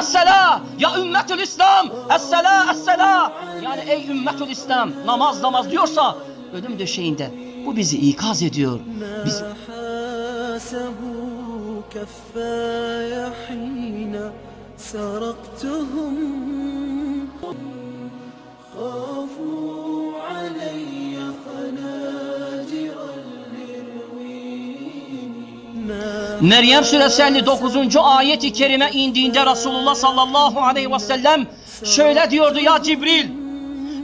es-sela ya ümmetül İslam es-sela es-sela yani ey ümmetül İslam namaz namaz diyorsa ölüm döşeğinde bu bizi ikaz ediyor. Biz حاسه كفاي حين سرقتهم خافوا Meryem suresi 59. ayet-i kerime indiğinde Resulullah sallallahu aleyhi ve sellem şöyle diyordu ya Cibril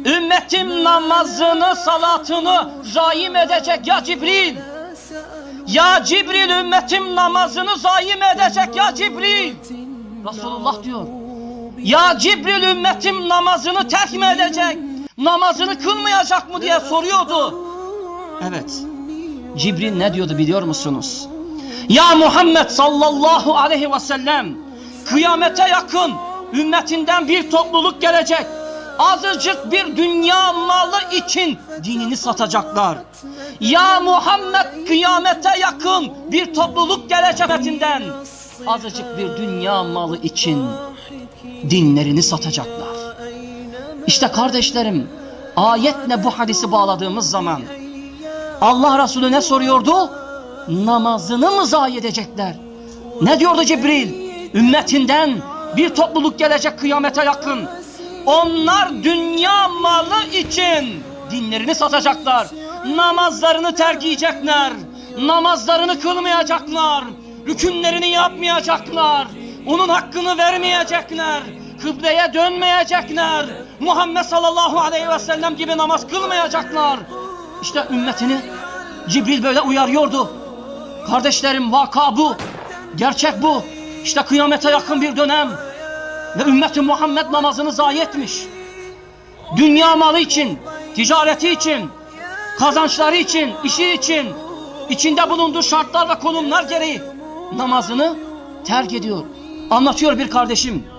ümmetim namazını salatını zaim edecek ya Cibril. Ya Cibril ümmetim namazını zaim edecek ya Cibril. Resulullah diyor ya Cibril ümmetim namazını terk mi edecek? Namazını kılmayacak mı? diye soruyordu. Evet. Cibril ne diyordu biliyor musunuz ya Muhammed sallallahu aleyhi ve sellem kıyamete yakın ümmetinden bir topluluk gelecek. Azıcık bir dünya malı için dinini satacaklar. Ya Muhammed kıyamete yakın bir topluluk gelecek ümmetinden. Azıcık bir dünya malı için dinlerini satacaklar. İşte kardeşlerim ayetle bu hadisi bağladığımız zaman Allah Resulü ne soruyordu? Namazını mı zayi edecekler? Ne diyordu Cibril? Ümmetinden bir topluluk gelecek kıyamete yakın. Onlar dünya malı için dinlerini satacaklar. Namazlarını terk edecekler. Namazlarını kılmayacaklar. Rükünlerini yapmayacaklar. Onun hakkını vermeyecekler. Kıbleye dönmeyecekler. Muhammed sallallahu aleyhi ve sellem gibi namaz kılmayacaklar. İşte ümmetini Cibril böyle uyarıyordu. Kardeşlerim vaka bu. Gerçek bu. İşte kıyamete yakın bir dönem. Ve ümmeti Muhammed namazını zayi etmiş. Dünya malı için, ticareti için, kazançları için, işi için, içinde bulunduğu şartlar ve konumlar gereği namazını terk ediyor. Anlatıyor bir kardeşim.